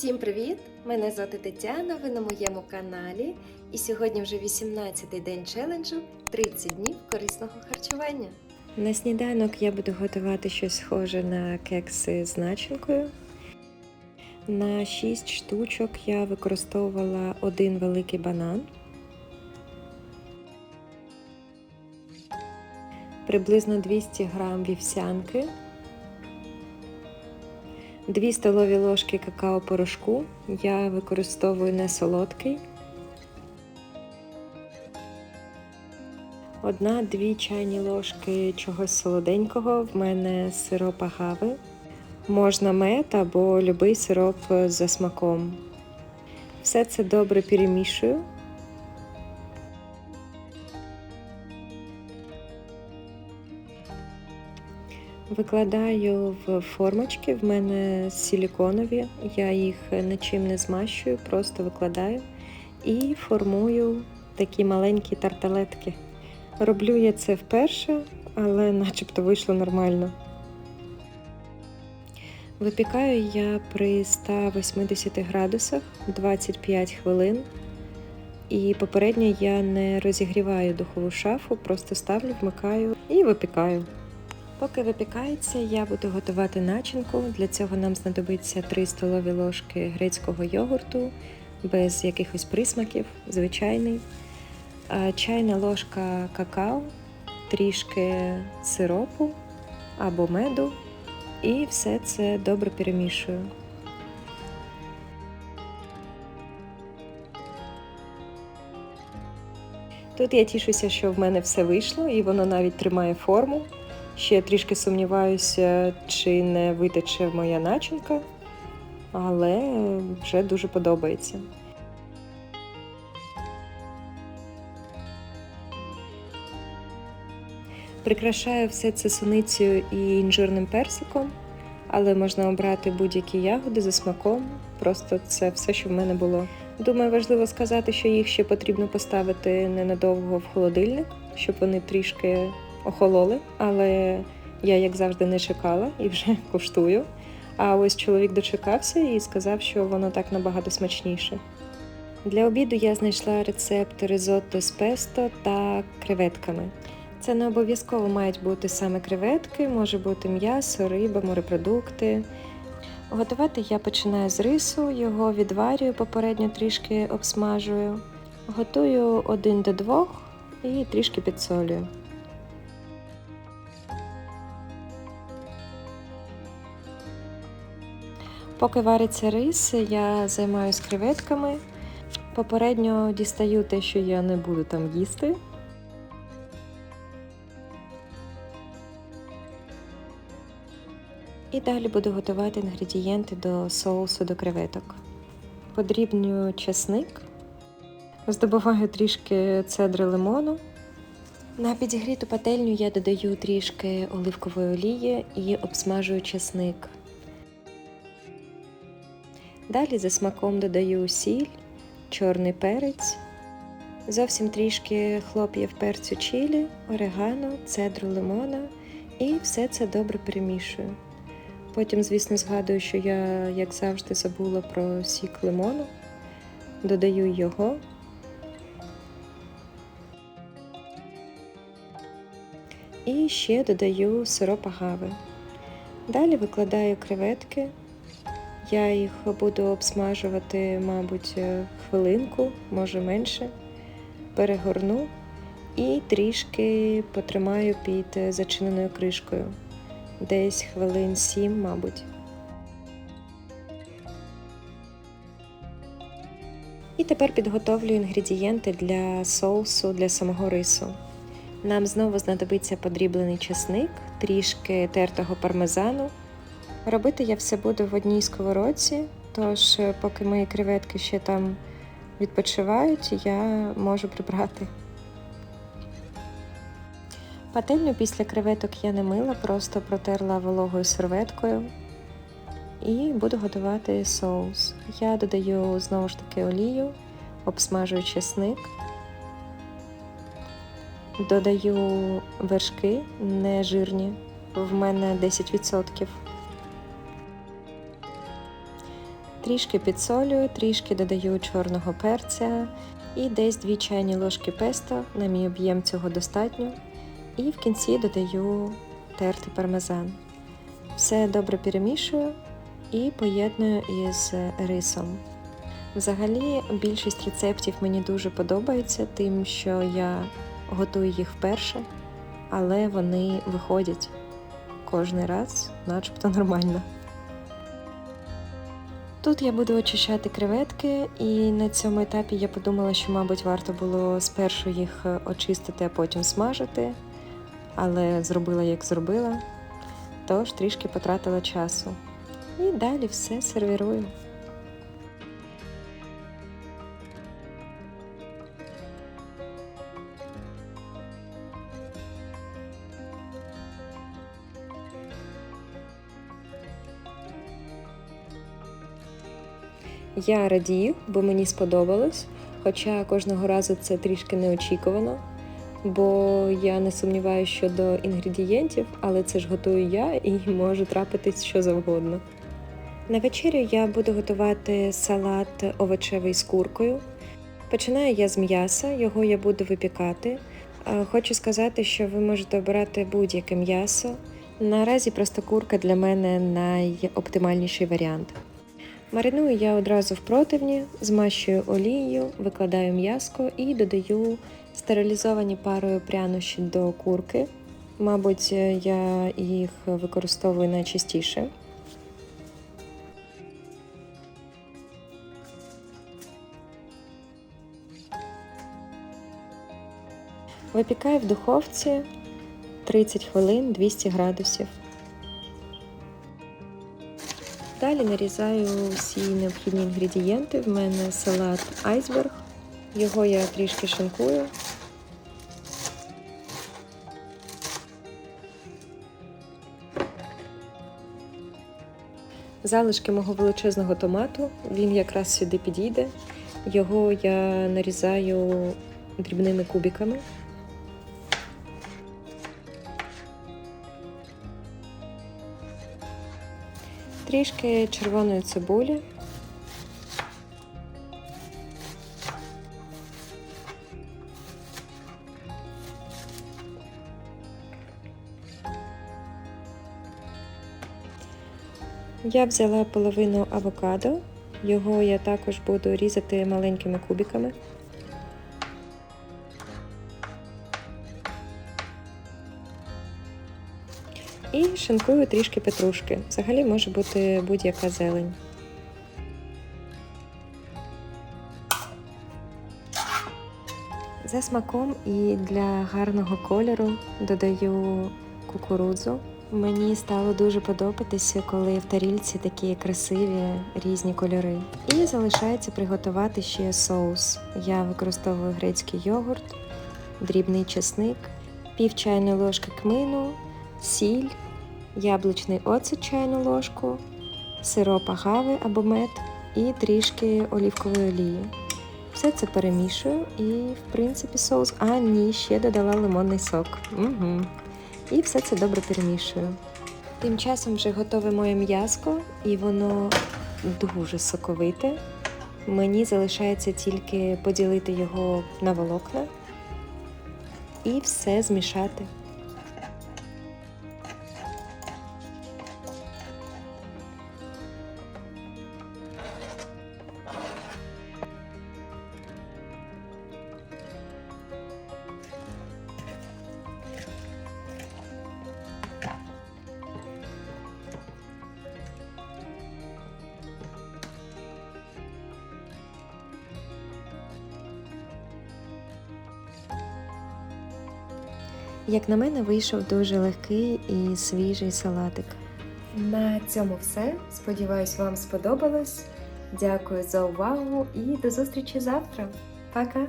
Всім привіт! Мене звати Тетяна, ви на моєму каналі. І сьогодні вже 18-й день челенджу 30 днів корисного харчування. На сніданок я буду готувати щось схоже на кекси з начинкою. На 6 штучок я використовувала один великий банан, приблизно 200 грам вівсянки. 2 столові ложки какао-порошку. Я використовую не солодкий. Одна-дві чайні ложки чогось солоденького. В мене сироп агави. Можна мед або любий сироп за смаком. Все це добре перемішую. Викладаю в формочки, в мене силіконові, я їх нічим не змащую, просто викладаю і формую такі маленькі тарталетки. Роблю я це вперше, але начебто вийшло нормально. Випікаю я при 180 градусах 25 хвилин. І попередньо я не розігріваю духову шафу, просто ставлю, вмикаю і випікаю. Поки випікається, я буду готувати начинку. Для цього нам знадобиться 3 столові ложки грецького йогурту без якихось присмаків, звичайний, чайна ложка какао, трішки сиропу або меду, і все це добре перемішую. Тут я тішуся, що в мене все вийшло, і воно навіть тримає форму. Ще трішки сумніваюся, чи не витече моя начинка, але вже дуже подобається. Прикрашаю все це суницею і інжирним персиком, але можна обрати будь-які ягоди за смаком. Просто це все, що в мене було. Думаю, важливо сказати, що їх ще потрібно поставити ненадовго в холодильник, щоб вони трішки охололи, але я, як завжди, не чекала і вже куштую. А ось чоловік дочекався і сказав, що воно так набагато смачніше. Для обіду я знайшла рецепт ризотто з песто та креветками. Це не обов'язково мають бути саме креветки, може бути м'ясо, риба, морепродукти. Готувати я починаю з рису, його відварюю, попередньо трішки обсмажую. Готую один до двох і трішки підсолюю. Поки вариться рис, я займаюся креветками. Попередньо дістаю те, що я не буду там їсти. І далі буду готувати інгредієнти до соусу до креветок. Подрібнюю чесник, здобуваю трішки цедри лимону. На підігріту пательню я додаю трішки оливкової олії і обсмажую чесник. Далі за смаком додаю сіль, чорний перець, зовсім трішки хлоп'їв перцю чилі, орегано, цедру лимона і все це добре перемішую. Потім, звісно, згадую, що я, як завжди, забула про сік лимону, додаю його. І ще додаю сироп агави. Далі викладаю креветки. Я їх буду обсмажувати, мабуть, хвилинку, може менше. Перегорну і трішки потримаю під зачиненою кришкою. Десь хвилин сім, мабуть. І тепер підготовлю інгредієнти для соусу для самого рису. Нам знову знадобиться подріблений чесник, трішки тертого пармезану. Робити я все буду в одній сковородці, тож, поки мої креветки ще там відпочивають, я можу прибрати. Пательню після креветок я не мила, просто протерла вологою серветкою і буду готувати соус. Я додаю знову ж таки олію, обсмажую чесник, додаю вершки не жирні, в мене 10%. Трішки підсолюю, трішки додаю чорного перця і десь 2 чайні ложки песто, на мій об'єм цього достатньо. І в кінці додаю тертий пармезан. Все добре перемішую і поєдную із рисом. Взагалі, більшість рецептів мені дуже подобається, тим, що я готую їх вперше, але вони виходять кожен раз, начебто нормально. Тут я буду очищати креветки, і на цьому етапі я подумала, що, мабуть, варто було спершу їх очистити, а потім смажити, але зробила як зробила, тож трішки потратила часу. І далі все сервірую. Я радію, бо мені сподобалось, хоча кожного разу це трішки неочікувано, бо я не сумніваюся щодо інгредієнтів, але це ж готую я і може трапитись що завгодно. На вечерю я буду готувати салат овочевий з куркою. Починаю я з м'яса, його я буду випікати. Хочу сказати, що ви можете обирати будь-яке м'ясо. Наразі просто курка для мене найоптимальніший варіант. Мариную я одразу в противні, змащую олією, викладаю м'яско і додаю стерилізовані парою прянощі до курки. Мабуть, я їх використовую найчастіше. Випікаю в духовці 30 хвилин 200 градусів. Далі нарізаю всі необхідні інгредієнти. В мене салат айсберг. Його я трішки шинкую. Залишки мого величезного томату, він якраз сюди підійде. Його я нарізаю дрібними кубиками. Трішки червоної цибулі. Я взяла половину авокадо, його я також буду різати маленькими кубиками. І шинкую трішки петрушки. Взагалі може бути будь-яка зелень. За смаком і для гарного кольору додаю кукурудзу. Мені стало дуже подобатися, коли в тарільці такі красиві різні кольори. І залишається приготувати ще соус. Я використовую грецький йогурт, дрібний чесник, пів чайної ложки кмину, сіль, яблучний оцет чайну ложку, сироп агави або мед і трішки олівкової олії. Все це перемішую і, в принципі, соус. А, ні, ще додала лимонний сок. Угу. І все це добре перемішую. Тим часом вже готове моє м'язко, і воно дуже соковите. Мені залишається тільки поділити його на волокна і все змішати. Як на мене, вийшов дуже легкий і свіжий салатик. На цьому все. Сподіваюсь, вам сподобалось. Дякую за увагу і до зустрічі завтра. Пока!